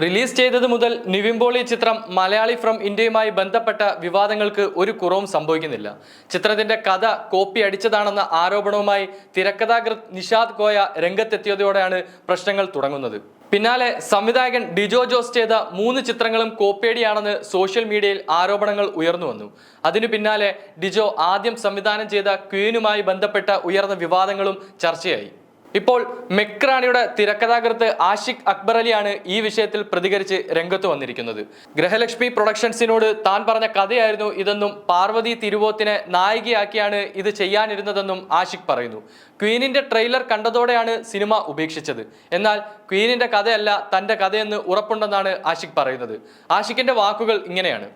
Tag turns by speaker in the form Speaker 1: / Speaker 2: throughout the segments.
Speaker 1: Release ചെയ്തത് മുതൽ നിവിംബോളി ചിത്രം മലയാളി ഫ്രം ഇന്ത്യയുമായി ബന്ധപ്പെട്ട വിവാദങ്ങൾക്ക് ഒരു കുറവും സംഭവിക്കുന്നില്ല. ചിത്രത്തിന്റെ കഥ കോപ്പി അടിച്ചതാണെന്ന ആരോപണവുമായി തിരക്കഥാകൃത് നിഷാദ് കോയ രംഗത്തെത്തിയതോടെയാണ് പ്രശ്നങ്ങൾ തുടങ്ങുന്നത്. പിന്നാലെ സംവിധായകൻ ഡിജോ ജോസ് ചെയ്ത മൂന്ന് ചിത്രങ്ങളും കോപ്പിയടിയാണെന്ന് സോഷ്യൽ മീഡിയയിൽ ആരോപണങ്ങൾ ഉയർന്നു വന്നു. അതിനു പിന്നാലെ ഡിജോ ആദ്യം സംവിധാനം ചെയ്ത ക്വീനുമായി ബന്ധപ്പെട്ട ഉയർന്ന വിവാദങ്ങളും ചർച്ചയായി. ഇപ്പോൾ മെക്രാണിയുടെ തിരക്കഥാകൃത്ത് ആഷിഖ് അക്ബർ അലിയാണ് ഈ വിഷയത്തിൽ പ്രതികരിച്ച് രംഗത്ത് വന്നിരിക്കുന്നത്. ഗ്രഹലക്ഷ്മി പ്രൊഡക്ഷൻസിനോട് താൻ പറഞ്ഞ കഥയായിരുന്നു ഇതെന്നും പാർവതി തിരുവോത്തിനെ നായികയാക്കിയാണ് ഇത് ചെയ്യാനിരുന്നതെന്നും ആഷിഖ് പറയുന്നു. ക്വീനിന്റെ ട്രെയിലർ കണ്ടതോടെയാണ് സിനിമ ഉപേക്ഷിച്ചത്. എന്നാൽ ക്വീനിന്റെ കഥയല്ല തന്റെ കഥയെന്ന് ഉറപ്പുണ്ടെന്നാണ് ആഷിഖ് പറയുന്നത്. ആഷിഖിന്റെ വാക്കുകൾ ഇങ്ങനെയാണ്.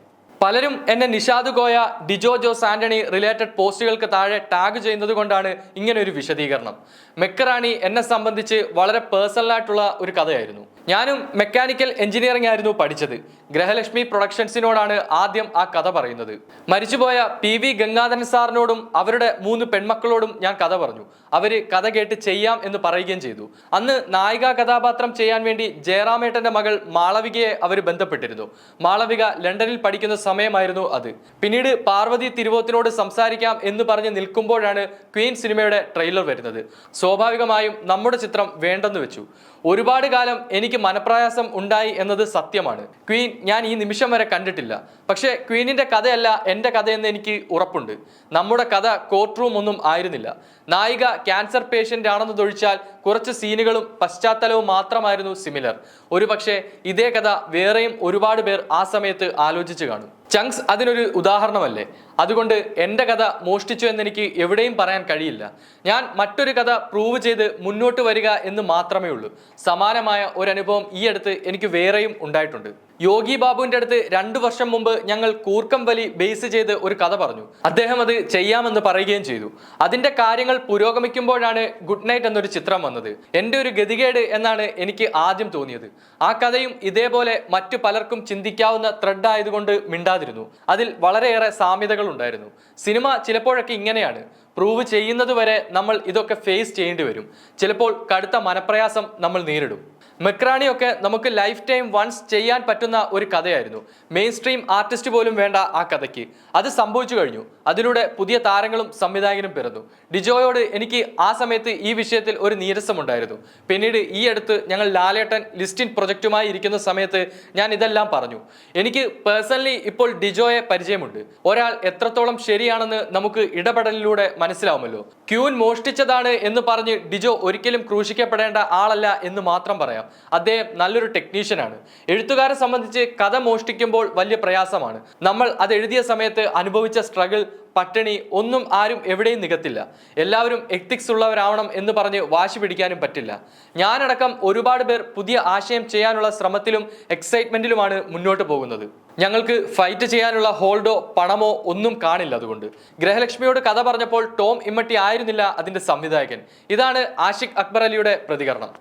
Speaker 1: പലരും എന്നെ നിഷാദ് ഗോയ ഡിജോ ജോസ് ആന്റണി റിലേറ്റഡ് പോസ്റ്റുകൾക്ക് താഴെ ടാഗ് ചെയ്യുന്നത് കൊണ്ടാണ് ഇങ്ങനെ ഒരു വിശദീകരണം. മെക്കറാണി എന്നെ സംബന്ധിച്ച് വളരെ പേഴ്സണലായിട്ടുള്ള ഒരു കഥയായിരുന്നു. ഞാനും മെക്കാനിക്കൽ എഞ്ചിനീയറിംഗ് ആയിരുന്നു പഠിച്ചത്. ഗ്രഹലക്ഷ്മി പ്രൊഡക്ഷൻസിനോടാണ് ആദ്യം ആ കഥ പറയുന്നത്. മരിച്ചുപോയ പി വി ഗംഗാധരൻ സാറിനോടും അവരുടെ മൂന്ന് പെൺമക്കളോടും ഞാൻ കഥ പറഞ്ഞു. അവർ കഥ കേട്ട് ചെയ്യാം എന്ന് പറയുകയും ചെയ്തു. അന്ന് നായിക കഥാപാത്രം ചെയ്യാൻ വേണ്ടി ജയറാമേട്ടന്റെ മകൾ മാളവികയെ അവർ ബന്ധപ്പെട്ടിരുന്നു. മാളവിക ലണ്ടനിൽ പഠിക്കുന്ന സമയമായിരുന്നു അത്. പിന്നീട് പാർവതി തിരുവോത്തിനോട് സംസാരിക്കാം എന്ന് പറഞ്ഞ് നിൽക്കുമ്പോഴാണ് ക്വീൻ സിനിമയുടെ ട്രെയിലർ വരുന്നത്. സ്വാഭാവികമായും നമ്മുടെ ചിത്രം വേണ്ടെന്ന് വെച്ചു. ഒരുപാട് കാലം എനിക്ക് മനപ്രയാസം ഉണ്ടായി എന്നത് സത്യമാണ്. ക്വീൻ ഞാൻ ഈ നിമിഷം വരെ കണ്ടിട്ടില്ല. പക്ഷേ ക്വീനിന്റെ കഥയല്ല എന്റെ കഥയെന്ന് എനിക്ക് ഉറപ്പുണ്ട്. നമ്മുടെ കഥ കോർട്ട് റൂം ഒന്നും ആയിരുന്നില്ല. നായിക ക്യാൻസർ പേഷ്യന്റ് ആണെന്ന് തൊഴിച്ചാൽ കുറച്ച് സീനുകളും പശ്ചാത്തലവും മാത്രമായിരുന്നു സിമിലർ ഒരുപക്ഷെ ഇതേ കഥ വേറെയും ഒരുപാട് പേർ ആ സമയത്ത് ആലോചിച്ച് കാണും. ചങ്സ് അതിനൊരു ഉദാഹരണമല്ലേ? അതുകൊണ്ട് എന്റെ കഥ മോഷ്ടിച്ചു എന്നെനിക്ക് എവിടെയും പറയാൻ കഴിയില്ല. ഞാൻ മറ്റൊരു കഥ പ്രൂവ് ചെയ്ത് മുന്നോട്ട് വരിക എന്ന് മാത്രമേ ഉള്ളൂ. സമാനമായ ഒരു അനുഭവം ഈ അടുത്ത് എനിക്ക് വേറെയും ഉണ്ടായിട്ടുണ്ട്. യോഗി ബാബുവിന്റെ അടുത്ത് രണ്ടു വർഷം മുമ്പ് ഞങ്ങൾ കൂർക്കം വലി ബേസ് ചെയ്ത് ഒരു കഥ പറഞ്ഞു. അദ്ദേഹം അത് ചെയ്യാമെന്ന് പറയുകയും ചെയ്തു. അതിന്റെ കാര്യങ്ങൾ പുരോഗമിക്കുമ്പോഴാണ് ഗുഡ് നൈറ്റ് എന്നൊരു ചിത്രം വന്നത്. എന്റെ ഒരു ഗതികേട് എന്നാണ് എനിക്ക് ആദ്യം തോന്നിയത്. ആ കഥയും ഇതേപോലെ മറ്റു പലർക്കും ചിന്തിക്കാവുന്ന ത്രെഡ് ആയതുകൊണ്ട് മിണ്ടാതിരുന്നു. അതിൽ വളരെയേറെ സാമ്യതകൾ ഉണ്ടായിരുന്നു സിനിമ ചിലപ്പോഴൊക്കെ ഇങ്ങനെയാണ്. പ്രൂവ് ചെയ്യുന്നത് വരെ നമ്മൾ ഇതൊക്കെ ഫേസ് ചെയ്യേണ്ടി വരും. ചിലപ്പോൾ കടുത്ത മനപ്രയാസം നമ്മൾ നേരിടും. മെക്രാണിയൊക്കെ നമുക്ക് ലൈഫ് ടൈം വൺസ് ചെയ്യാൻ പറ്റുന്ന ഒരു കഥയായിരുന്നു. മെയിൻ സ്ട്രീം ആർട്ടിസ്റ്റ് പോലും വേണ്ട ആ കഥയ്ക്ക്. അത് സംഭവിച്ചു കഴിഞ്ഞു. അതിലൂടെ പുതിയ താരങ്ങളും സംവിധായകനും പിറന്നു. ഡിജോയോട് എനിക്ക് ആ സമയത്ത് ഈ വിഷയത്തിൽ ഒരു നീരസമുണ്ടായിരുന്നു. പിന്നീട് ഈ അടുത്ത് ഞങ്ങൾ ലാലേട്ടൻ ലിസ്റ്റിൻ പ്രൊജക്റ്റുമായി ഇരിക്കുന്ന സമയത്ത് ഞാൻ ഇതെല്ലാം പറഞ്ഞു. എനിക്ക് പേഴ്സണലി ഇപ്പോൾ ഡിജോയെ പരിചയമുണ്ട്. ഒരാൾ എത്രത്തോളം ശരിയാണെന്ന് നമുക്ക് ഇടപെടലിലൂടെ മനസ്സിലാവുമല്ലോ. ക്യൂൻ മോഷ്ടിച്ചതാണ് എന്ന് പറഞ്ഞ് ഡിജോ ഒരിക്കലും ക്രൂശിക്കപ്പെടേണ്ട ആളല്ല എന്ന് മാത്രം പറയാം. അദ്ദേഹം നല്ലൊരു ടെക്നീഷ്യനാണ് എഴുത്തുകാരെ സംബന്ധിച്ച് കഥ മോഷ്ടിക്കുമ്പോൾ വലിയ പ്രയാസമാണ്. നമ്മൾ അത് എഴുതിയ സമയത്ത് അനുഭവിച്ച സ്ട്രഗിൾ പട്ടിണി ഒന്നും ആരും എവിടെയും നികത്തില്ല. എല്ലാവരും എത്തിക്സ് ഉള്ളവരാവണം എന്ന് പറഞ്ഞ് വാശി പിടിക്കാനും പറ്റില്ല. ഞാനടക്കം ഒരുപാട് പേർ പുതിയ ആശയം ചെയ്യാനുള്ള ശ്രമത്തിലും എക്സൈറ്റ്മെന്റിലുമാണ് മുന്നോട്ട് പോകുന്നത്. ഞങ്ങൾക്ക് ഫൈറ്റ് ചെയ്യാനുള്ള ഹോൾഡോ പണമോ ഒന്നും കാണില്ല അതുകൊണ്ട്. ഗ്രഹലക്ഷ്മിയോട് കഥ പറഞ്ഞപ്പോൾ ടോം ഇമ്മട്ടി ആയിരുന്നില്ല അതിന്റെ സംവിധായകൻ. ഇതാണ് ആഷിഖ് അക്ബർ അലിയുടെ പ്രതികരണം.